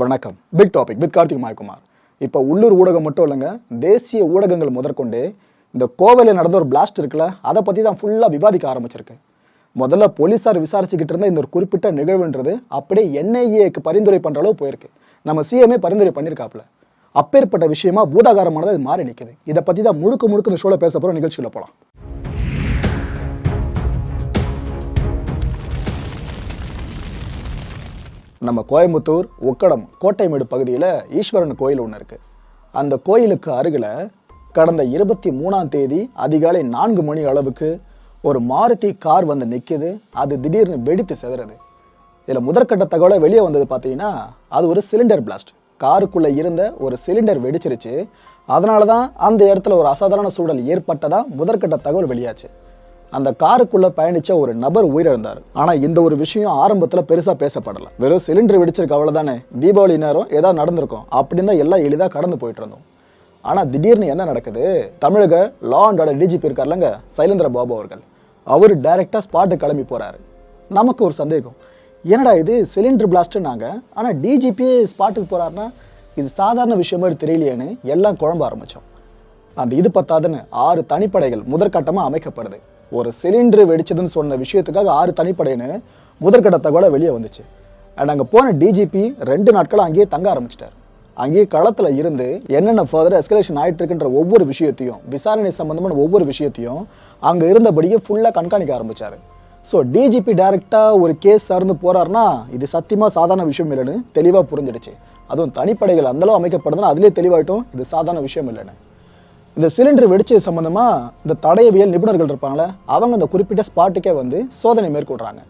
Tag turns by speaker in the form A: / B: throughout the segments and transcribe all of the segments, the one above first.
A: வணக்கம். Big topic with Karthik Mayakumar. இப்போ உள்ளூர் ஊடகம் மட்டும் இல்லைங்க தேசிய ஊடகங்கள் முதற்கொண்டு இந்த கோவையில் நடந்த ஒரு பிளாஸ்ட் இருக்குல்ல அதை பற்றி தான் ஃபுல்லாக விவாதிக்க ஆரம்பிச்சிருக்கு. முதல்ல போலீஸார் விசாரிச்சுக்கிட்டு இருந்த இந்த ஒரு குறிப்பிட்ட நிகழ்வுன்றது அப்படியே என்ஐஏக்கு பரிந்துரை பண்ணுற அளவு போயிருக்கு. நம்ம சிஎம்ஏ பரிந்துரை பண்ணியிருக்காப்புல அப்பேற்பட்ட விஷயமா பூதாகாரமானது அது மாறி நிற்குது இதை பற்றி தான் முழுக்க முழுக்க இந்த ஷோவில் பேச போகிற நிகழ்ச்சியில் போகலாம் நம்ம கோயம்புத்தூர் உக்கடம் கோட்டைமேடு பகுதியில் ஈஸ்வரன் கோயில் ஒன்று இருக்குது அந்த கோயிலுக்கு அருகில் கடந்த இருபத்தி மூணாம் தேதி அதிகாலை நான்கு மணி அளவுக்கு ஒரு மாருதி கார் வந்து நிற்கிது அது திடீர்னு வெடித்து செதுறது. இதில் முதற்கட்ட தகவலை வெளியே வந்தது பார்த்தீங்கன்னா அது ஒரு சிலிண்டர் பிளாஸ்ட் காருக்குள்ளே இருந்த ஒரு சிலிண்டர் வெடிச்சிருச்சு. அதனால தான் அந்த இடத்துல ஒரு அசாதாரண சூழல் ஏற்பட்டதாக முதற்கட்ட தகவல் வெளியாச்சு. அந்த காருக்குள்ள பயணிச்ச ஒரு நபர் உயிரிழந்தார். ஆனா இந்த ஒரு விஷயம் ஆரம்பத்துல பெருசா பேசப்படல. வெறும் சிலிண்டர் வெடிச்சிருக்க அவ்வளவுதானே? தீபாவளி நேரம் ஏதாவது நடந்திருக்கும். அப்படின்னு தான் எல்லாம் எளிதா கடந்து போயிட்டு இருந்தோம். ஆனா திடீர்னு என்ன நடக்குது? தமிழக லா அண்ட் ஆர்டர் டிஜிபி இருக்கார்லங்க சைலேந்திர பாபு அவர்கள். அவர் டைரக்டா ஸ்பாட்டு கிளம்பி போறாரு. நமக்கு ஒரு சந்தேகம். என்னடா இது சிலிண்டர் பிளாஸ்ட்னாங்க ஆனால் டிஜிபியே ஸ்பாட்டுக்கு போகிறாருன்னா இது சாதாரண விஷயம் மாதிரி தெரியலையேன்னு எல்லாம் குழம்ப ஆரம்பித்தோம் அண்ட் இது பத்தாதுன்னு ஆறு தனிப்படைகள் முதற்கட்டமாக அமைக்கப்படுது. ஒரு சிலிண்டர் வெடிச்சதுன்னு சொன்ன விஷயத்துக்காக ஆறு தனிப்படைன்னு முதற்கட்ட தகவலை வெளியே வந்துச்சு. அண்ட் அங்கே போன டிஜிபி ரெண்டு நாட்கள் அங்கேயே தங்க ஆரம்பிச்சிட்டார். அங்கேயே களத்தில் இருந்து என்னென்ன ஃபர்தர் எஸ்கலேஷன் ஆகிட்டு இருக்குன்ற ஒவ்வொரு விஷயத்தையும் விசாரணை சம்மந்தமான ஒவ்வொரு விஷயத்தையும் அங்கே இருந்தபடியே ஃபுல்லாக கண்காணிக்க ஆரம்பிச்சார். ஸோ டிஜிபி டைரெக்டாக ஒரு கேஸ் சார்ந்து போகிறாருன்னா இது சத்தியமாக சாதாரண விஷயம் இல்லைன்னு தெளிவாக புரிஞ்சிடுச்சு. அதுவும் தனிப்படைகள் அந்தளவு அமைக்கப்படுதுன்னா அதுலேயே தெளிவாயிட்டும் இது சாதாரண விஷயம் இல்லைன்னு. இந்த சிலிண்டர் வெடிச்சது சம்மந்தமாக இந்த தடயவியல் நிபுணர்கள் இருப்பாங்களே அவங்க அந்த குறிப்பிட்ட ஸ்பாட்டுக்கே வந்து சோதனை மேற்கொள்கிறாங்க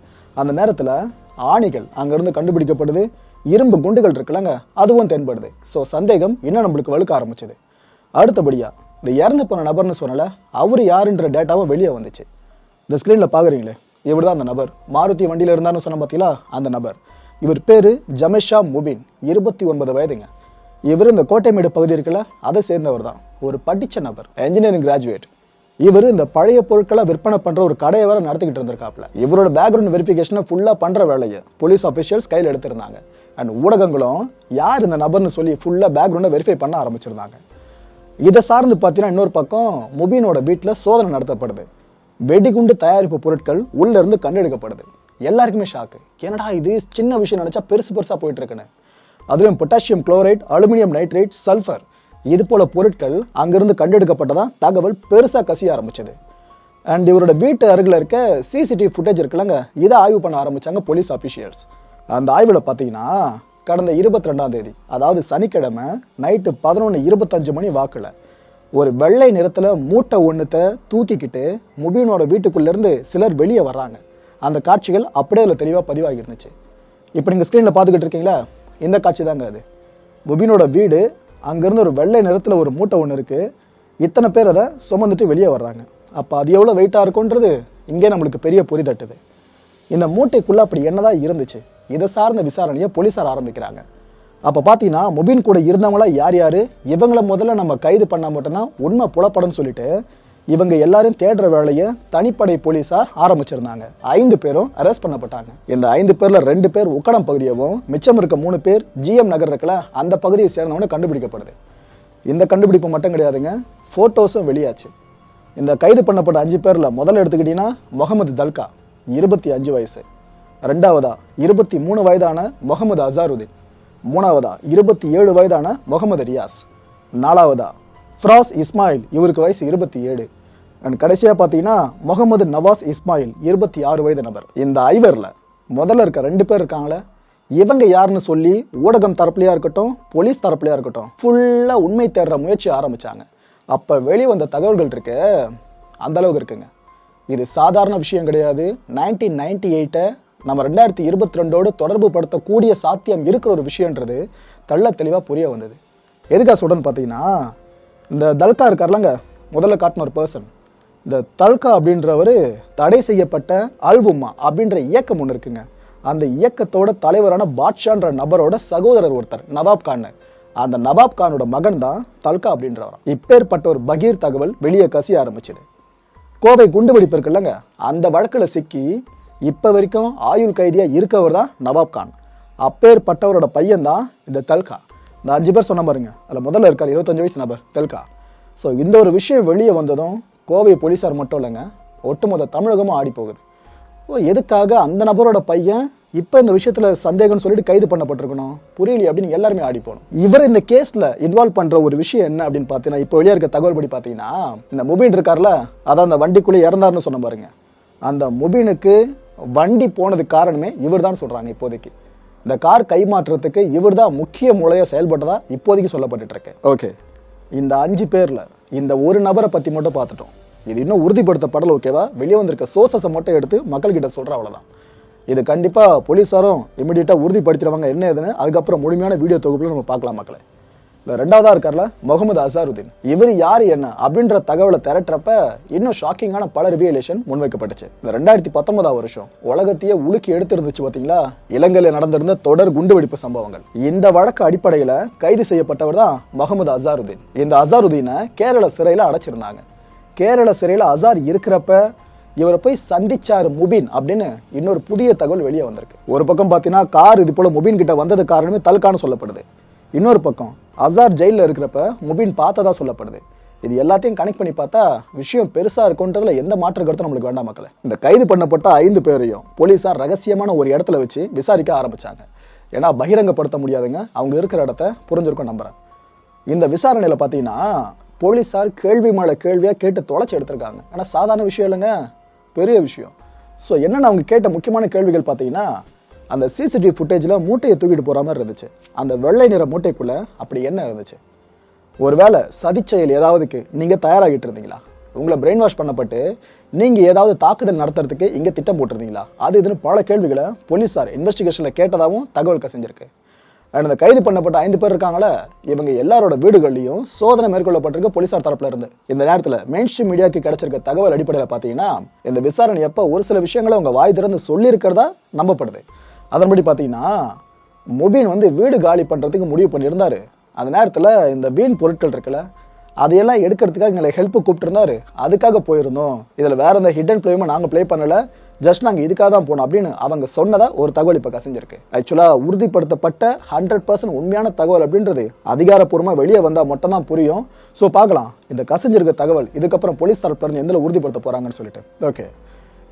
A: அந்த நேரத்தில் ஆணிகள் அங்கேருந்து கண்டுபிடிக்கப்படுது இரும்பு குண்டுகள் இருக்குல்லங்க அதுவும் தென்படுது. ஸோ சந்தேகம் இன்னும் நம்மளுக்கு வலுக்க ஆரம்பிச்சது. அடுத்தபடியாக இந்த இறந்து போன நபர்னு சொன்னல அவர் யாருன்ற டேட்டாவும் வெளியே வந்துச்சு. இந்த ஸ்க்ரீனில் பார்க்குறீங்களே இவர் தான் அந்த நபர். மாருதி வண்டியில் இருந்தார்னு சொன்ன பார்த்தீங்களா அந்த நபர். இவர் பேர் ஜமேஷா முபின் இருபத்தி ஒன்பது வயதுங்க. இவர் இந்த கோட்டைமேடு பகுதி இருக்குல்ல அதை சேர்ந்தவர் தான் ஒரு படித்த நபர் என்ஜினியரிங் கிராஜுவேட் இவர் இந்த பழைய பொருட்களை விற்பனை பண்ணுற ஒரு கடையை வேற நடத்திக்கிட்டு இருந்திருக்காப்ல இவரோட பேக்ரவுண்ட் வெரிஃபிகேஷனை ஃபுல்லாக பண்ணுற வேலையை போலீஸ் அஃபிஷியல்ஸ் கையில் எடுத்திருந்தாங்க. அண்ட் ஊடகங்களும் யார் இந்த நபர்னு சொல்லி ஃபுல்லாக பேக்ரவுண்டை வெரிஃபை பண்ண ஆரம்பிச்சிருந்தாங்க. இதை சார்ந்து பார்த்தீங்கன்னா இன்னொரு பக்கம் முபீனோட வீட்டில் சோதனை நடத்தப்படுது. வெடிகுண்டு தயாரிப்பு பொருட்கள் உள்ளேருந்து கண்டெடுக்கப்படுது. எல்லாருக்குமே ஷாக்கு என்னடா இது? சின்ன விஷயம் நினச்சா பெருசு பெருசாக போயிட்டு இருக்குன்னு. அதுலேயும் potassium chloride aluminium nitrate sulphur இது போல பொருட்கள் அங்கிருந்து கண்டெடுக்கப்பட்டதான் தகவல் பெருசாக கசிய ஆரம்பிச்சது. அண்ட் இவரோட வீட்டு அருகில் இருக்க சிசிடிவி ஃபுட்டேஜ் இருக்குல்லங்க இதை ஆய்வு பண்ண ஆரம்பிச்சாங்க போலீஸ் அஃபிஷியல்ஸ் அந்த ஆய்வில் பார்த்தீங்கன்னா கடந்த இருபத்தி ரெண்டாம் தேதி அதாவது சனிக்கிழமை நைட்டு பதினொன்று இருபத்தஞ்சு மணி வாக்கில் ஒரு வெள்ளை நிறத்தில் மூட்டை ஒன்றுத்தை தூக்கிக்கிட்டு முபீனோட வீட்டுக்குள்ளேருந்து சிலர் வெளியே வர்றாங்க. அந்த காட்சிகள் அப்படியே அதில் தெளிவாக பதிவாகி இருந்துச்சு. இப்போ நீங்கள் ஸ்க்ரீனில் பார்த்துக்கிட்டு இருக்கீங்களா? இந்த காட்சி தாங்க அது. முபீனோட வீடு அங்கேருந்து ஒரு வெள்ளை நிறத்தில் ஒரு மூட்டை ஒன்று இருக்குது இத்தனை பேர் அதை சுமந்துட்டு வெளியே வர்றாங்க. அப்போ அது எவ்வளோ வெயிட்டாக இருக்குன்றது இங்கே நம்மளுக்கு பெரிய பொறி தட்டுது. இந்த மூட்டைக்குள்ளே அப்படி என்னதான் இருந்துச்சு? இதை சார்ந்த விசாரணையை போலீஸார் ஆரம்பிக்கிறாங்க. அப்போ பார்த்தீங்கன்னா முபின் கூட இருந்தவங்களா யார் யார்? இவங்கள முதல்ல நம்ம கைது பண்ணால் மட்டும்தான் உண்மை புலப்படன்னு சொல்லிட்டு இவங்க எல்லாரும் தேடுற வேலையை தனிப்படை போலீஸார் ஆரம்பிச்சிருந்தாங்க. ஐந்து பேரும் அரெஸ்ட் பண்ணப்பட்டாங்க. இந்த ஐந்து பேர்ல ரெண்டு பேர் உக்கடம் பகுதியவும் மிச்சம் இருக்க மூணு பேர் ஜிஎம் நகர் இருக்குல்ல அந்த பகுதியை சேர்ந்தவனு கண்டுபிடிக்கப்படுது. இந்த கண்டுபிடிப்பு மட்டும் கிடையாதுங்க ஃபோட்டோஸும் வெளியாச்சு. இந்த கைது பண்ணப்பட்ட அஞ்சு பேரில் முதல்ல எடுத்துக்கிட்டிங்கன்னா முகமது தல்கா இருபத்தி அஞ்சு வயசு. ரெண்டாவதா இருபத்தி மூணு வயதான முகமது அசாருதீன். மூணாவதா இருபத்தி ஏழு வயதான முகமது ரியாஸ். நாலாவதா ஃப்ராஸ் இஸ்மாயில் இவருக்கு வயசு இருபத்தி ஏழு. அண்ட் கடைசியாக பார்த்தீங்கன்னா முகமது நவாஸ் இஸ்மாயில் இருபத்தி ஆறு வயது நபர். இந்த ஐவரில் முதல்ல இருக்க ரெண்டு பேர் இருக்காங்களே இவங்க யாருன்னு சொல்லி ஊடகம் தரப்புலையா இருக்கட்டும் போலீஸ் தரப்புலையா இருக்கட்டும் ஃபுல்லாக உண்மை தேடுற முயற்சி ஆரம்பிச்சாங்க. அப்போ வெளியே வந்த தகவல்கள் இருக்கு அந்த அளவுக்கு இருக்குங்க. இது சாதாரண விஷயம் கிடையாது. நைன்டீன் நைன்டி எயிட்டை நம்ம ரெண்டாயிரத்தி இருபத்தி ரெண்டோடு தொடர்பு படுத்தக்கூடிய சாத்தியம் இருக்கிற ஒரு விஷயன்றது தள்ள தெளிவாக புரிய வந்தது. எதுக்கா சொல்கிறேன்னு பார்த்தீங்கன்னா இந்த தல்கா இருக்கார்லங்க முதல்ல காட்டின ஒரு பர்சன் இந்த தல்கா அப்படின்றவர் தடை செய்யப்பட்ட அல்வுமா அப்படின்ற இயக்கம் ஒன்று இருக்குங்க. அந்த இயக்கத்தோட தலைவரான பாட்ஷான்ற நபரோட சகோதரர் ஒருத்தர் நவாப் கான். அந்த நவாப் கானோட மகன் தான் தல்கா அப்படின்றவர் இப்பேற்பட்ட ஒரு பகீர் தகவல் வெளியே கசிய ஆரம்பிச்சது. கோவை குண்டுவெடிப்பு இருக்குல்லங்க அந்த வழக்கில் சிக்கி இப்போ வரைக்கும் ஆயுள் கைதியாக இருக்கவர் தான் நவாப் கான். அப்பேற்பட்டவரோட பையன் தான் இந்த தல்கா. இந்த அஞ்சு பேர் சொன்ன பாருங்க. அதில் முதல்ல இருக்கார் இருபத்தஞ்சு வயசு நபர் தெல்கா. ஸோ இந்த ஒரு விஷயம் வெளியே வந்ததும் கோவை போலீஸார் மட்டும் இல்லைங்க. ஒட்டுமொத்த தமிழகமும் ஆடி போகுது. ஓ எதுக்காக அந்த நபரோட பையன் இப்போ இந்த விஷயத்தில் சந்தேகம்னு சொல்லிட்டு கைது பண்ணப்பட்டிருக்கணும்? புரியலையே அப்படின்னு எல்லாருமே ஆடி போகணும். இவர் இந்த கேஸில் இன்வால்வ் பண்ணுற ஒரு விஷயம் என்ன அப்படின்னு பார்த்தீங்கன்னா இப்போ வெளியே இருக்க தகவல் படி பார்த்தீங்கன்னா இந்த முபீன் இருக்கார்ல அதான் அந்த வண்டிக்குள்ளே இறந்தாருன்னு சொன்ன பாருங்க. அந்த முபீனுக்கு வண்டி போனதுக்கு காரணமே இவர் தான் சொல்கிறாங்க இப்போதைக்கு. இந்த கார் கைமாற்றத்துக்கு இவர் தான் முக்கிய மூலையாக செயல்பட்டதா இப்போதைக்கு சொல்லப்பட்டுருக்கு ஓகே. இந்த அஞ்சு பேரில் இந்த ஒரு நபரை பற்றி மட்டும் பார்த்துட்டோம். இது இன்னும் உறுதிப்படுத்தப்படல ஓகேவா வெளியே வந்திருக்க சோர்சஸை மட்டும் எடுத்து மக்கள்கிட்ட சொல்கிற அவ்வளோதான் இது கண்டிப்பாக போலீஸாரும் இமிடியேட்டாக உறுதிப்படுத்திடுவாங்க. என்ன ஏதுன்னு? அதுக்கப்புறம் முழுமையான வீடியோ தொகுப்புல நம்ம பார்க்கலாம் மக்களை. இல்லை ரெண்டாவதா இருக்கார்ல? முகமது அசாருதீன். இவர் யார் என்ன அப்படின்ற தகவலை திரட்டுறப்ப இன்னும் ஷாக்கிங்கான பல ரிவியலேஷன் முன்வைக்கப்பட்டுச்சு. இந்த ரெண்டாயிரத்தி பத்தொன்பதாம் வருஷம் உலகத்தையே உலுக்கி எடுத்திருந்துச்சு பார்த்தீங்களா இலங்கையில் நடந்திருந்த தொடர் குண்டுவெடிப்பு சம்பவங்கள். இந்த வழக்கு அடிப்படையில் கைது செய்யப்பட்டவர் தான் முகமது அசாருதீன். இந்த அசாருதீனை கேரள சிறையில் அடைச்சிருந்தாங்க. கேரள சிறையில் அசார் இருக்கிறப்ப இவரை போய் சந்திச்சார் முபின் அப்படின்னு இன்னொரு புதிய தகவல் வெளியே வந்திருக்கு. ஒரு பக்கம் பார்த்தீங்கன்னா கார் இது போல முபின் கிட்ட வந்தது காரணமே தல்கான்னு சொல்லப்படுது. இன்னொரு பக்கம் அசார் ஜெயிலில் இருக்கிறப்ப முபின் பார்த்ததா சொல்லப்படுது. இது எல்லாத்தையும் கனெக்ட் பண்ணி பார்த்தா விஷயம் பெருசாக இருக்குன்றதுல எந்த மாற்று கருத்தும் நம்மளுக்கு வேண்டாம் மக்களை. இந்த கைது பண்ணப்பட்ட ஐந்து பேரையும் போலீசார் ரகசியமான ஒரு இடத்துல வச்சு விசாரிக்க ஆரம்பித்தாங்க ஏன்னா பகிரங்கப்படுத்த முடியாதுங்க. அவங்க இருக்கிற இடத்த புரிஞ்சிருக்கும் நம்புகிறேன் இந்த விசாரணையில் பார்த்தீங்கன்னா போலீஸார் கேள்வி மேலே கேள்வியாக கேட்டு தொலைச்சி எடுத்திருக்காங்க. ஆனால் சாதாரண விஷயம் இல்லைங்க. பெரிய விஷயம். ஸோ என்னென்ன அவங்க கேட்ட முக்கியமான கேள்விகள் பார்த்தீங்கன்னா அந்த சிசிடிவி ஃபுட்டேஜில் மூட்டையை தூக்கிட்டு போகிற மாதிரி இருந்துச்சு. அந்த வெள்ளை நிற மூட்டைக்குள்ளே அப்படி என்ன இருந்துச்சு. ஒருவேளை சதிச்செயல் ஏதாவதுக்கு நீங்கள் தயாராகிட்டு இருந்தீங்களா? உங்களை பிரெயின் வாஷ் பண்ணப்பட்டு நீங்கள் ஏதாவது தாக்குதல் நடத்துறதுக்கு இங்கே திட்டம் போட்டிருந்தீங்களா? அது இதுன்னு பல கேள்விகளை போலீஸார் இன்வெஸ்டிகேஷனில் கேட்டதாகவும் தகவல் கசிஞ்சிருக்கு. அண்ட் இந்த கைது பண்ணப்பட்ட ஐந்து பேர் இருக்காங்களே இவங்க எல்லாரோட வீடுகள்லையும் சோதனை மேற்கொள்ளப்பட்டிருக்கு போலீசார் தரப்புல இருந்து. இந்த நேரத்தில் மெயின் ஸ்ட்ரீம் மீடியாக்கு கிடைச்சிருக்க தகவல் அடிப்படையில் பார்த்தீங்கன்னா இந்த விசாரணை எப்போ ஒரு சில விஷயங்களை அவங்க வாய் திறந்து சொல்லியிருக்கிறதா நம்பப்படுது. அதன்படி பார்த்தீங்கன்னா முபீன் வந்து வீடு காலி பண்ணுறதுக்கு முடிவு பண்ணியிருந்தாரு. அந்த நேரத்தில் இந்த வீண் பொருட்கள் இருக்குல்ல அதையெல்லாம் எடுக்கிறதுக்காக எங்களை ஹெல்ப்பு கூப்பிட்டுருந்தாரு. அதுக்காக போயிருந்தோம். இதில் வேற எந்த ஹிடன் பிளேயுமே நாங்கள் ப்ளே பண்ணல. ஜஸ்ட் நாங்கள் இதுக்காக தான் போனோம் அப்படின்னு அவங்க சொன்னதை ஒரு தகவல் இப்போ கசிஞ்சிருக்கு. ஆக்சுவலாக உறுதிப்படுத்தப்பட்ட ஹண்ட்ரட் பர்சன்ட் உண்மையான தகவல் அப்படின்றது அதிகாரப்பூர்வமாக வெளியே வந்தால் மட்டும் தான் புரியும். ஸோ பார்க்கலாம். இந்த கசிஞ்சிருக்க தகவல் இதுக்கப்புறம் போலீஸ் தரப்புலேருந்து எந்த உறுதிப்படுத்த போகிறாங்கன்னு சொல்லிட்டு. ஓகே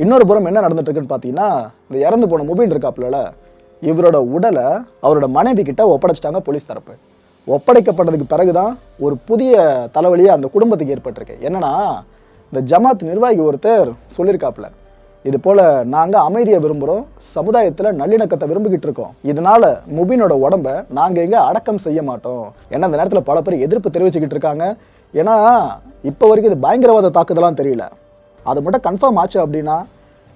A: இன்னொரு புறம் என்ன நடந்துட்டு இருக்குன்னு பார்த்தீங்கன்னா இந்த இறந்து போன முபின் இருக்காப்புல இவரோட உடலை அவரோட மனைவி கிட்ட ஒப்படைச்சிட்டாங்க போலீஸ் தரப்பு. ஒப்படைக்கப்பட்டதுக்கு பிறகுதான் ஒரு புதிய தலைவலியை அந்த குடும்பத்துக்கு ஏற்பட்டிருக்கு. என்னன்னா இந்த ஜமாத் நிர்வாகி ஒருத்தர் சொல்லியிருக்காப்புல இது போல நாங்கள் அமைதியை விரும்புகிறோம் சமுதாயத்தில் நல்லிணக்கத்தை விரும்பிக்கிட்டு இருக்கோம். இதனால முபினோட உடம்ப நாங்கள் எங்கே அடக்கம் செய்ய மாட்டோம். ஏன்னா இந்த நேரத்தில் பல பேர் எதிர்ப்பு தெரிவிச்சுக்கிட்டு இருக்காங்க. ஏன்னா இப்போ வரைக்கும் இது பயங்கரவாத தாக்குதலாம் தெரியல. அது மட்டும் கன்ஃபார்ம் ஆச்சு அப்படின்னா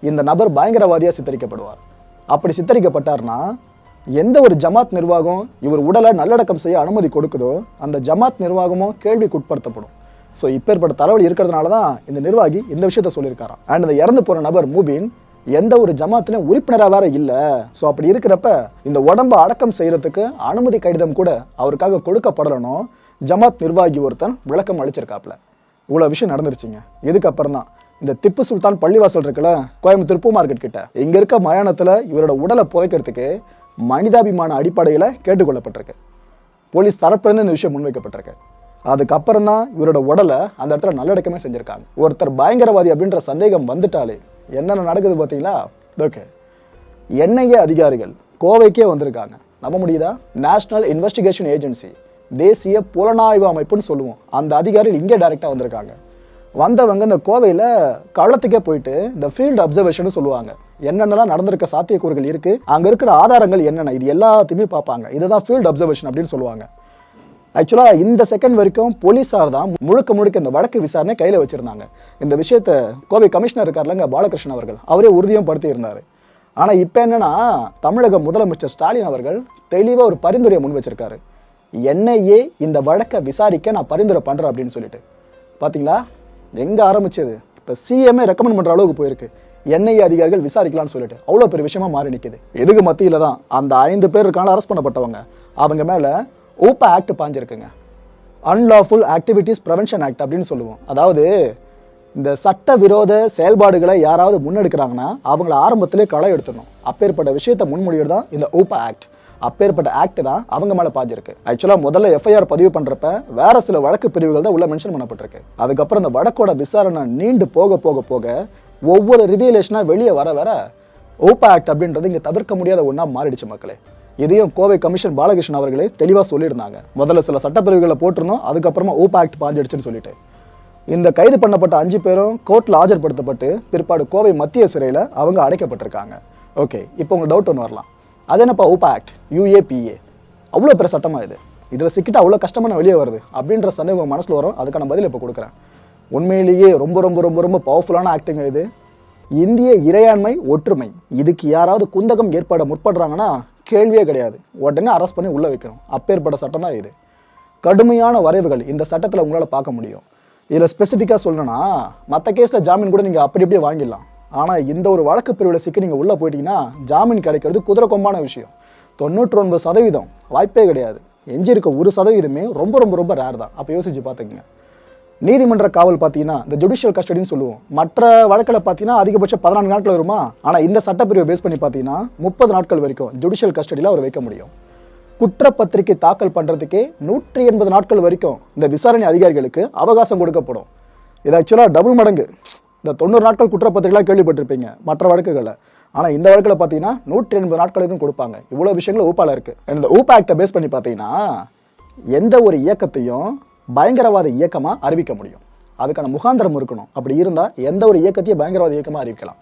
A: இந்த நபர் பயங்கரவாதியாக சித்தரிக்கப்படுவார். அப்படி சித்தரிக்கப்பட்டார்னா எந்த ஒரு ஜமாத் நிர்வாகம் இவர் உடலை நல்லடக்கம் செய்ய அனுமதி கொடுக்குதோ அந்த ஜமாத் நிர்வாகமும் கேள்விக்குட்படுத்தப்படும். ஸோ இப்பேற்பட்ட தலைவலி இருக்கிறதுனால தான் இந்த நிர்வாகி இந்த விஷயத்த சொல்லியிருக்காராம். அண்ட் இந்த இறந்து போன நபர் மூபின் எந்த ஒரு ஜமாத்திலும் உறுப்பினராக வேற இல்லை. ஸோ அப்படி இருக்கிறப்ப இந்த உடம்பை அடக்கம் செய்கிறதுக்கு அனுமதி கடிதம் கூட அவருக்காக கொடுக்கப்படலனோ ஜமாத் நிர்வாகி ஒருத்தன் விளக்கம் அளிச்சிருக்காப்ல. இவ்வளோ விஷயம் நடந்துருச்சுங்க. இதுக்கப்புறம் தான் இந்த திப்பு சுல்தான் பள்ளிவாசல் இருக்குல்ல கோயம்புத்தூர் பூ மார்க்கெட் கிட்ட. இங்க இருக்க மயானத்துல இவரோட உடலை புதைக்கிறதுக்கு மனிதாபிமான அடிப்படையில் கேட்டுக்கொள்ளப்பட்டிருக்கு. போலீஸ் தரப்பிலிருந்து இந்த விஷயம் முன்வைக்கப்பட்டிருக்கு. அதுக்கப்புறம் தான் இவரோட உடலை அந்த இடத்துல நல்லடக்கமே செஞ்சிருக்காங்க. ஒருத்தர் பயங்கரவாதி அப்படின்ற சந்தேகம் வந்துட்டாலே என்னென்ன நடக்குது பார்த்தீங்களா? ஓகே. என்ஐஏ அதிகாரிகள் கோவைக்கே வந்திருக்காங்க. நம்ப முடியுதா? நேஷனல் இன்வெஸ்டிகேஷன் ஏஜென்சி தேசிய புலனாய்வு அமைப்புன்னு சொல்லுவோம். அந்த அதிகாரிகள் இங்கே டைரெக்டாக வந்திருக்காங்க. வந்தவங்க இந்த கோவையில் களத்துக்கே போயிட்டு இந்த ஃபீல்டு அப்சர்வேஷன் சொல்லுவாங்க. என்னென்னலாம் நடந்திருக்க சாத்தியக்கூறுகள் இருக்கு? அங்கே இருக்கிற ஆதாரங்கள் என்னென்ன? இது எல்லாத்தையுமே பார்ப்பாங்க. இதுதான் ஃபீல்டு அப்சர்வேஷன் அப்படின்னு சொல்லுவாங்க. ஆக்சுவலாக இந்த செகண்ட் வரைக்கும் போலீஸார் தான் முழுக்க முழுக்க இந்த வழக்கு விசாரணை கையில் வச்சுருந்தாங்க. இந்த விஷயத்த கோவை கமிஷனர் இருக்கார்லங்க பாலகிருஷ்ணன் அவர்கள். அவரே உறுதியும் படுத்தியிருந்தார் ஆனால் இப்போ என்னென்னா தமிழக முதலமைச்சர் ஸ்டாலின் அவர்கள் தெளிவாக ஒரு பரிந்துரையை முன் வச்சிருக்காரு. என்னையே இந்த வழக்கை விசாரிக்க நான் பரிந்துரை பண்ணுறேன் அப்படின்னு சொல்லிட்டு. பார்த்தீங்களா எங்கே ஆரம்பிச்சது? இப்போ சிஎம்ஏ ரெக்கமெண்ட் பண்ணுற அளவுக்கு போயிருக்கு. என்ஐஏ அதிகாரிகள் விசாரிக்கலாம்னு சொல்லிட்டு. அவ்வளோ பெரிய விஷயமா மாறி நிற்கிது எதுக்கு மத்தியில் தான்? அந்த ஐந்து பேர் இருக்கான அரெஸ்ட் பண்ணப்பட்டவங்க. அவங்க மேலே ஓப்பா ஆக்ட் பாஞ்சிருக்குங்க. அன்லாஃபுல் ஆக்டிவிட்டீஸ் ப்ரிவென்ஷன் ஆக்ட் அப்படின்னு சொல்லுவோம். அதாவது இந்த சட்ட விரோத செயல்பாடுகளை யாராவது முன்னெடுக்கிறாங்கன்னா அவங்கள ஆரம்பத்திலே களை எடுத்துடணும். அப்பேற்பட்ட விஷயத்தை முன்மொழியது தான் இந்த ஓப்பா ஆக்ட் அப்பேற்பட்ட ஆக்ட் தான் அவங்க மேலே பாஞ்சிருக்கு. ஆக்சுவலாக முதல்ல எஃப்ஐஆர் பதிவு பண்ணுறப்ப வேற சில வழக்கு பிரிவுகள் தான் உள்ள மென்ஷன் பண்ணப்பட்டிருக்கு. அதுக்கப்புறம் இந்த வழக்கோட விசாரணை நீண்டு போக போக போக ஒவ்வொரு ரிவியலேஷனாக வெளியே வர வர ஓப்பா ஆக்ட் அப்படின்றது இங்கே தவிர்க்க முடியாத ஒன்றா மாறிடுச்சு மக்களே. இதையும் கோவை கமிஷன் பாலகிருஷ்ணன் அவர்களே தெளிவாக சொல்லியிருந்தாங்க. முதல்ல சில சட்டப்பிரிவுகளை போட்டிருந்தோம் அதுக்கப்புறமா ஓப்பா ஆக்ட் பாஞ்சிடுச்சுன்னு சொல்லிட்டு. இந்த கைது பண்ணப்பட்ட அஞ்சு பேரும் கோர்ட்டில் ஆஜர்படுத்தப்பட்டு பிற்பாடு கோவை மத்திய சிறையில் அவங்க அடைக்கப்பட்டிருக்காங்க. ஓகே இப்போ உங்களுக்கு டவுட் ஒன்று வரலாம். அது என்னப்பா ஓப்பா ஆக்ட் யூஏபிஏ அவ்வளோ பெரிய சட்டமாக இது. இதில் சிக்கிட்டு அவ்வளோ கஷ்டமான வெளியே வருது. அப்படின்ற சந்தேகம் மனசில் வரும். அதுக்கான பதில் இப்போ கொடுக்குறேன். உண்மையிலேயே ரொம்ப ரொம்ப ரொம்ப ரொம்ப பவர்ஃபுல்லான ஆக்டிங்க இது. இந்திய இறையாண்மை ஒற்றுமை. இதுக்கு யாராவது குந்தகம் ஏற்பட முற்படுறாங்கன்னா கேள்வியே கிடையாது. உடனே அரெஸ்ட் பண்ணி உள்ளே வைக்கணும். அப்பேற்பட்ட சட்டம் தான் இது. கடுமையான வரைவுகள் இந்த சட்டத்தில் உங்களால் பார்க்க முடியும். இதில் ஸ்பெசிஃபிக்காக சொல்லணும்னா மற்ற கேஸில் ஜாமீன் கூட நீங்கள் அப்படி அப்படியே வாங்கிடலாம். ஆனால் இந்த ஒரு வழக்கு பிரிவில் சிக்கி நீங்கள் உள்ளே போயிட்டீங்கன்னா ஜாமீன் கிடைக்கிறது குதிரை கொம்பான விஷயம். தொண்ணூற்றி ஒன்பது சதவீதம் வாய்ப்பே கிடையாது. எஞ்சி இருக்க ஒரு சதவீதமே ரொம்ப ரொம்ப ரொம்ப ரேர் தான். அப்போ யோசிச்சு பார்த்துக்கங்க. நீதிமன்ற காவல் பார்த்தீங்கன்னா இந்த ஜுடிஷியல் கஸ்டடின்னு சொல்லுவோம். மற்ற வழக்கில் பார்த்தீங்கன்னா அதிகபட்சம் பதினான்கு நாட்கள் வருமா? ஆனால் இந்த சட்டப்பிரிவை பேஸ் பண்ணி பார்த்தீங்கன்னா முப்பது நாட்கள் வரைக்கும் ஜுடிஷியல் கஸ்டடியில் அவர் வைக்க முடியும். குற்றப்பத்திரிகை தாக்கல் பண்ணுறதுக்கே நூற்றி எண்பது நாட்கள் வரைக்கும் இந்த விசாரணை அதிகாரிகளுக்கு அவகாசம் கொடுக்கப்படும். இது ஆக்சுவலாக டபுள் மடங்கு. இந்த தொண்ணூறு நாட்கள் குற்றப்பத்திரிகைலாம் கேள்விப்பட்டிருப்பீங்க மற்ற வழக்குகளை ஆனால் இந்த வழக்கில் பார்த்தீங்கன்னா நூற்றி எண்பது நாட்களுக்கும் கொடுப்பாங்க. இவ்வளோ விஷயங்கள் ஊப்பால இருக்கு. இந்த ஊப்பா ஆக்டை பேஸ் பண்ணி பார்த்தீங்கன்னா எந்த ஒரு இயக்கத்தையும் பயங்கரவாத இயக்கமாக அறிவிக்க முடியும். அதுக்கான முகாந்திரம் இருக்கணும். அப்படி இருந்தால் எந்த ஒரு இயக்கத்தையும் பயங்கரவாத இயக்கமாக அறிவிக்கலாம்.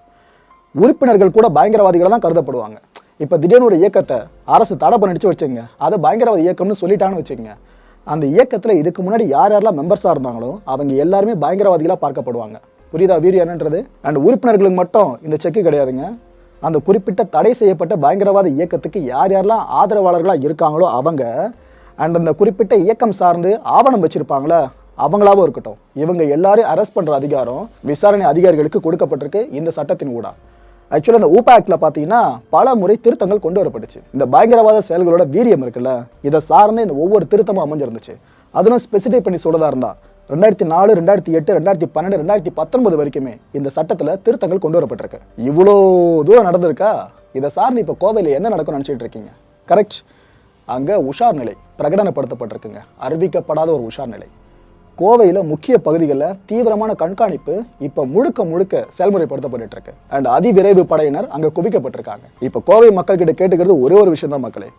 A: உறுப்பினர்கள் கூட பயங்கரவாதிகளை தான் கருதப்படுவாங்க. இப்போ திடீர்னு ஒரு இயக்கத்தை அரசு தடை பண்ணிடுச்சு வச்சுங்க அதை பயங்கரவாத இயக்கம்னு சொல்லிட்டான்னு வச்சுக்கோங்க. அந்த இயக்கத்தில் இதுக்கு முன்னாடி யார் யாரெல்லாம் மெம்பர்ஸாக இருந்தாங்களோ அவங்க எல்லாருமே பயங்கரவாதிகளாக பார்க்கப்படுவாங்க. புரியுதா வீரியம் என்னன்றது? அண்ட் உறுப்பினர்களுக்கு மட்டும் இந்த செக்கு கிடையாதுங்க. அந்த குறிப்பிட்ட தடை செய்யப்பட்ட பயங்கரவாத இயக்கத்துக்கு யார் யாரெல்லாம் ஆதரவாளர்களாக இருக்காங்களோ அவங்க அண்ட் அந்த குறிப்பிட்ட இயக்கம் சார்ந்து ஆவணம் வச்சிருப்பாங்களே? அவங்களாவும் இருக்கட்டும். இவங்க எல்லாரையும் அரெஸ்ட் பண்ணுற அதிகாரம் விசாரணை அதிகாரிகளுக்கு கொடுக்கப்பட்டிருக்கு இந்த சட்டத்தின் ஊடா. ஆக்சுவலாக இந்த ஊபா ஆக்ட்ல பார்த்தீங்கன்னா பல முறை திருத்தங்கள் கொண்டு வரப்பட்டுச்சு. இந்த பயங்கரவாத செயல்களோட வீரியம் இருக்குல்ல? இதை சார்ந்து இந்த ஒவ்வொரு திருத்தமும் அமைஞ்சிருந்துச்சு. அதுவும் ஸ்பெசிஃபை பண்ணி சொல்றதா இருந்தால் ரெண்டாயிரத்தி நாலு ரெண்டாயிரத்தி எட்டு ரெண்டாயிரத்தி பன்னெண்டு ரெண்டாயிரத்தி பத்தொன்பது வரைக்குமே இந்த சட்டத்துல திருத்தங்கள் கொண்டு வரப்பட்டிருக்கு. இவ்வளோ தூரம் நடந்திருக்கா? இதை சார்ந்து இப்போ கோவையில் என்ன நடக்கும்னு நினச்சிட்டு இருக்கீங்க? கரெக்ட் அங்கே உஷார் நிலை பிரகடனப்படுத்தப்பட்டிருக்குங்க. அறிவிக்கப்படாத ஒரு உஷார் நிலை. கோவையில் முக்கிய பகுதிகளில் தீவிரமான கண்காணிப்பு இப்போ முழுக்க முழுக்க செயல்முறைப்படுத்தப்பட்டு இருக்கு. அண்ட் அதிவிரைவு படையினர் அங்கே குவிக்கப்பட்டிருக்காங்க. இப்போ கோவை மக்கள் கிட்ட கேட்டுக்கிறது ஒரே ஒரு விஷயம் தான் மக்களே.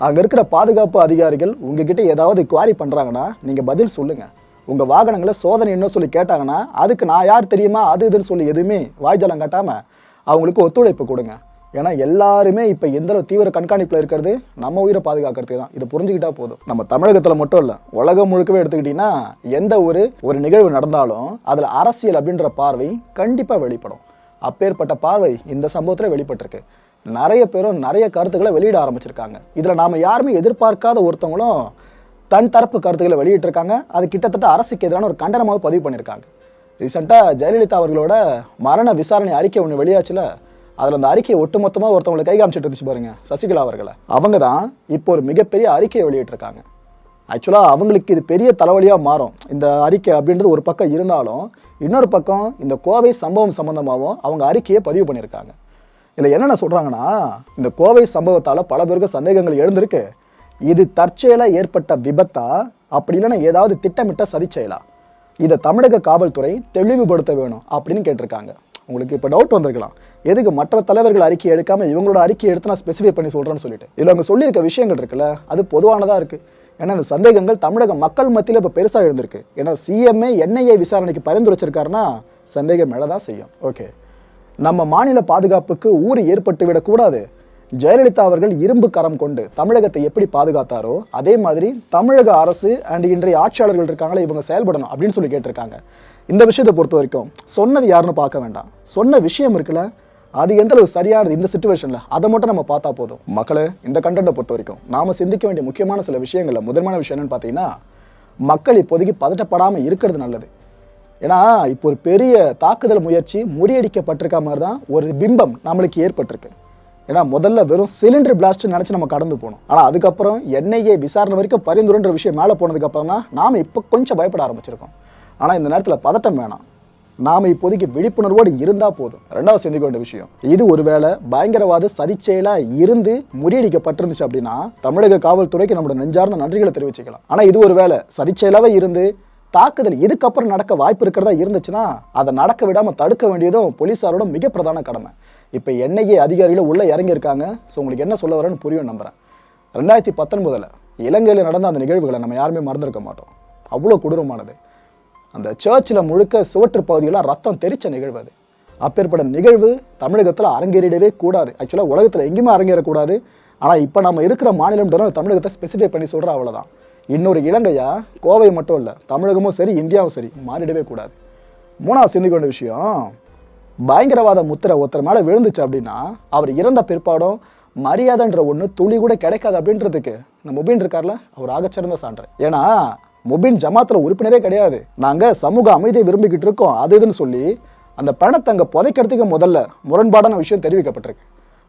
A: அங்கே இருக்கிற பாதுகாப்பு அதிகாரிகள் உங்ககிட்ட ஏதாவது குவாரி பண்ணுறாங்கன்னா நீங்கள் பதில் சொல்லுங்கள் உங்க வாகனங்களை சோதனை என்ன சொல்லி கேட்டாங்கன்னா அதுக்கு நான் யார் தெரியுமா? அது இதுன்னு சொல்லி எதுவுமே வாய்ஜலம் காட்டாம அவங்களுக்கு ஒத்துழைப்பு கொடுங்க. ஏன்னா எல்லாருமே இப்போ எந்த அளவு தீவிர கண்காணிப்பில் இருக்கிறது நம்ம உயிரை பாதுகாக்கிறதுக்கு தான். இது புரிஞ்சுக்கிட்டா போதும். நம்ம தமிழகத்தில் மட்டும் இல்லை உலகம் முழுக்கவே எடுத்துக்கிட்டிங்கன்னா எந்த ஒரு ஒரு நிகழ்வு நடந்தாலும் அதில் அரசியல் அப்படின்ற பார்வை கண்டிப்பாக வெளிப்படும். அப்பேற்பட்ட பார்வை இந்த சம்பவத்தில் வெளிப்பட்டிருக்கு. நிறைய பேரும் நிறைய கருத்துக்களை வெளியிட ஆரம்பிச்சிருக்காங்க. இதில் நாம் யாருமே எதிர்பார்க்காத ஒருத்தவங்களும் தன் தரப்பு கருத்துக்களை வெளியிட்டிருக்காங்க. அது கிட்டத்தட்ட அரசுக்கு எதிரான ஒரு கண்டனமாக பதிவு பண்ணியிருக்காங்க. ரீசெண்டாக ஜெயலலிதா அவர்களோட மரண விசாரணை அறிக்கை ஒன்று வெளியாச்சுல அதில் அந்த அறிக்கையை ஒட்டுமொத்தமாக ஒருத்தவங்களை கை காமிச்சிட்டு இருந்துச்சு பாருங்க சசிகலா அவர்களை. அவங்க தான் இப்போ ஒரு மிகப்பெரிய அறிக்கையை வெளியிட்டிருக்காங்க. ஆக்சுவலாக அவங்களுக்கு இது பெரிய தலைவலியாக மாறும். இந்த அறிக்கை அப்படின்றது ஒரு பக்கம் இருந்தாலும் இன்னொரு பக்கம் இந்த கோவை சம்பவம் சம்மந்தமாகவும் அவங்க அறிக்கையை பதிவு பண்ணியிருக்காங்க. இதில் என்னென்ன சொல்கிறாங்கன்னா இந்த கோவை சம்பவத்தால் பல பேருக்கு சந்தேகங்கள் எழுந்திருக்கு. இது தற்செயலாக ஏற்பட்ட விபத்தா? அப்படி இல்லைன்னா ஏதாவது திட்டமிட்ட சதிச்செயலா? இதை தமிழக காவல்துறை தெளிவுபடுத்த வேணும் அப்படின்னு கேட்டிருக்காங்க. உங்களுக்கு இப்போ டவுட் வந்திருக்கலாம். எதுக்கு மற்ற தலைவர்கள் அறிக்கை எடுக்காம இவங்களோட அறிக்கையை எடுத்து நான் ஸ்பெசிஃபை பண்ணி சொல்றேன்னு சொல்லிட்டு. இதில் அவங்க சொல்லியிருக்க விஷயங்கள் இருக்குல்ல அது பொதுவானதாக இருக்கு. ஏன்னா இந்த சந்தேகங்கள் தமிழக மக்கள் மத்தியில் இப்போ பெருசாக எழுந்திருக்கு. ஏன்னா சிஎம்ஏ என்ஐஏ விசாரணைக்கு பரிந்துரைச்சிருக்காருன்னா சந்தேகம் மேலே தான் செய்யும். ஓகே நம்ம மாநில பாதுகாப்புக்கு ஊறு ஏற்பட்டு விடக்கூடாது ஜெயலலிதா அவர்கள் இரும்பு கரம் கொண்டு தமிழகத்தை எப்படி பாதுகாத்தாரோ அதே மாதிரி தமிழக அரசு அண்ட் இன்றைய ஆட்சியாளர்கள் இருக்காங்களே இவங்க செயல்படணும் அப்படின்னு சொல்லி கேட்டிருக்காங்க. இந்த விஷயத்தை பொறுத்த வரைக்கும் சொன்னது யாருன்னு பார்க்க வேண்டாம். சொன்ன விஷயம் இருக்குல்ல அது எந்த அளவு சரியானது இந்த சுச்சுவேஷன்ல அதை மட்டும் நம்ம பார்த்தா போதும். மக்களே இந்த கண்டென்ட்டை பொறுத்த வரைக்கும் நாம சிந்திக்க வேண்டிய முக்கியமான சில விஷயங்கள்ல முதன்மையான விஷயம் என்னன்னு பார்த்தீங்கன்னா மக்கள் இப்போதைக்கு பதட்டப்படாமல் இருக்கிறது நல்லது. ஏன்னா இப்போ ஒரு பெரிய தாக்குதல் முயற்சி முறியடிக்கப்பட்டிருக்க மாதிரி தான் ஒரு பிம்பம் நம்மளுக்கு ஏற்பட்டிருக்கு. ஏன்னா முதல்ல வெறும் சிலிண்டர் பிளாஸ்ட் நினைச்சு நம்ம கடந்து போனோம். ஆனால் அதுக்கப்புறம் என்ஐஏ விசாரணை வரைக்கும் பரிந்துரைன்ற விஷயம் மேலே போனதுக்கு அப்புறம் தான் நாம இப்போ கொஞ்சம் பயப்பட ஆரம்பிச்சிருக்கோம். ஆனால் இந்த நேரத்தில் பதட்டம் வேணாம். நாம இப்போதைக்கு விழிப்புணர்வோடு இருந்தா போதும். ரெண்டாவது சிந்திக்க வேண்டிய விஷயம் இது ஒருவேளை பயங்கரவாத சதிச்செயலா இருந்து முறியடிக்கப்பட்டிருந்துச்சு அப்படின்னா தமிழக காவல்துறைக்கு நம்மளோட நெஞ்சார்ந்த நன்றிகளை தெரிவிச்சுக்கலாம். ஆனா இது ஒருவேளை சதிச்செயலாவே இருந்து தாக்குதல் இதுக்கப்புறம் நடக்க வாய்ப்பு இருக்கிறதா இருந்துச்சுன்னா அதை நடக்க விடாமல் தடுக்க வேண்டியதும் போலீஸாரோட மிக பிரதான கடமை. இப்போ என்ஐஏ அதிகாரிகள் உள்ளே இறங்கியிருக்காங்க. ஸோ உங்களுக்கு என்ன சொல்ல வரேன்னு புரியும் நம்புகிறேன் ரெண்டாயிரத்தி பத்தொன்பதில் இலங்கையில் நடந்த அந்த நிகழ்வுகளை நம்ம யாருமே மறந்துருக்க மாட்டோம். அவ்வளோ கொடூரமானது. அந்த சர்ச்சில் முழுக்க சுவற்று பகுதியெல்லாம் ரத்தம் தெரிச்ச நிகழ்வு அது. அப்பேற்பட்ட நிகழ்வு தமிழகத்தில் அரங்கேறிடவே கூடாது. ஆக்சுவலாக உலகத்தில் எங்கேயுமே அரங்கேறக்கூடாது. ஆனால் இப்போ நம்ம இருக்கிற மாநிலம் தமிழகத்தை ஸ்பெசிஃபை பண்ணி சொல்கிற அவ்வளோதான் இன்னொரு இலங்கையா? கோவை மட்டும் இல்லை தமிழகமும் சரி இந்தியாவும் சரி மாறிடவே கூடாது. மூணாவது சிந்திக்க வேண்டிய விஷயம் பயங்கரவாத முத்திரை ஒருத்தர் மேலே விழுந்துச்சு அப்படின்னா அவர் இறந்த பிற்பாடும் மரியாதைன்ற ஒன்று துளி கூட கிடைக்காது அப்படின்றதுக்கு இந்த முபின் இருக்கார்ல அவர் ஆகச்சிறந்த சான்று. ஏன்னா முபின் ஜமாத்தில் உறுப்பினரே கிடையாது. நாங்கள் சமூக அமைதியை விரும்பிக்கிட்டு இருக்கோம் அது இதுன்னு சொல்லி அந்த பணத்தை அங்கே புதைக்கிறதுக்கு முதல்ல முரண்பாடான விஷயம் தெரிவிக்கப்பட்டிருக்கு.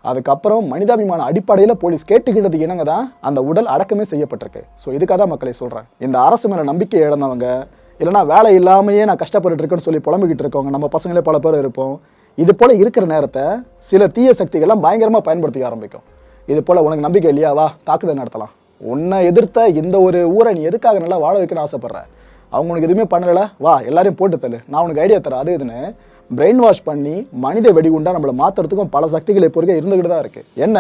A: அதுக்கப்புறம் மனிதாபிமான அடிப்படையில் போலீஸ் கேட்டுக்கிட்டது இணங்க தான் அந்த உடல் அடக்கமே செய்யப்பட்டிருக்கு. ஸோ இதுக்காக தான் மக்களை சொல்கிறேன் இந்த அரசு மேலே நம்பிக்கை இழந்தவங்க இல்லைனா வேலை இல்லாமையே நான் கஷ்டப்பட்டுட்டு இருக்கேன்னு சொல்லி புலம்பிக்கிட்டு இருக்கவங்க நம்ம பசங்களே பல பேர் இருப்போம். இது போல் இருக்கிற நேரத்தை சில தீய சக்திகள்லாம் பயங்கரமாக பயன்படுத்திக்க ஆரம்பிக்கும். இது போல் உனக்கு நம்பிக்கை இல்லையா? வா தாக்குதல் நடத்தலாம். உன்னை எதிர்த்த இந்த ஒரு ஊரை நீ எதுக்காக நல்லா வாழ வைக்கணும்னு ஆசைப்பட்ற? அவங்க உனக்கு எதுவுமே பண்ணலை வா எல்லாரையும் போட்டு தள்ளு. நான் உனக்கு ஐடியா தரேன். அது இதுன்னு பிரெயின் வாஷ் பண்ணி மனித வெடிகுண்டா நம்மளை மாத்துறதுக்கும் பல சக்திகள் இப்போ இருக்க இருந்துகிட்டு தான் இருக்கு. என்ன?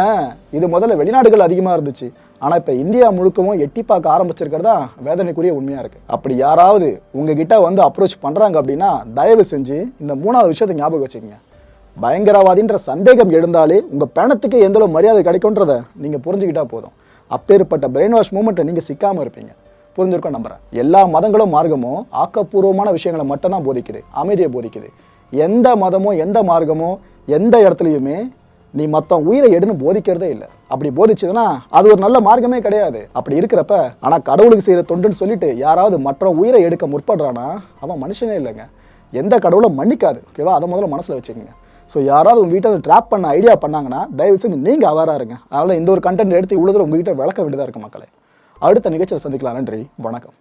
A: இது முதல்ல வெளிநாடுகள் அதிகமாக இருந்துச்சு. ஆனால் இப்போ இந்தியா முழுக்கவும் எட்டி பார்க்க ஆரம்பிச்சிருக்கிறதா வேதனைக்குரிய உண்மையாக இருக்கு. அப்படி யாராவது உங்ககிட்ட வந்து அப்ரோச் பண்ணுறாங்க அப்படின்னா தயவு செஞ்சு இந்த மூணாவது விஷயத்தை ஞாபகம் வச்சுக்கோங்க. பயங்கரவாதின்ற சந்தேகம் எழுந்தாலே உங்கள் பணத்துக்கு எந்த அளவு மரியாதை கிடைக்கும்ன்றத நீங்கள் புரிஞ்சுக்கிட்டா போதும். அப்பேற்பட்ட பிரெயின் வாஷ் மூமெண்ட்டை நீங்கள் சிக்காமல் இருப்பீங்க. புரிஞ்சிருக்கோம் நம்புறேன். எல்லா மதங்களும் மார்க்கமும் ஆக்கப்பூர்வமான விஷயங்களை மட்டும் தான் போதிக்குது. அமைதியை போதிக்குது. எந்த மதமோ எந்த மார்க்கமோ எந்த இடத்துலையுமே நீ மொத்தம் உயிரை எடுன்னு போதிக்கிறதே இல்லை. அப்படி போதிச்சதுன்னா அது ஒரு நல்ல மார்க்கமே கிடையாது. அப்படி இருக்கிறப்ப ஆனால் கடவுளுக்கு செய்கிற தொண்டுன்னு சொல்லிட்டு யாராவது மற்ற உயிரை எடுக்க முற்படுறானா அவன் மனுஷனே இல்லைங்க. எந்த கடவுளும் மன்னிக்காது ஓகேவா அதை முதல்ல மனசில் வச்சுக்கோங்க. ஸோ யாராவது உங்கள் வீட்டை ட்ராப் பண்ண ஐடியா பண்ணாங்கன்னா தயவு செஞ்சு நீங்கள் அவேராக இருங்க. அதனால் இந்த ஒரு கண்டென்ட் எடுத்து இவ்வளோ தூரம் உங்ககிட்ட விளக்க வேண்டியதாக இருக்கு மக்களே. அடுத்த நிகழ்ச்சியில் சந்திக்கலாம். நன்றி. வணக்கம்.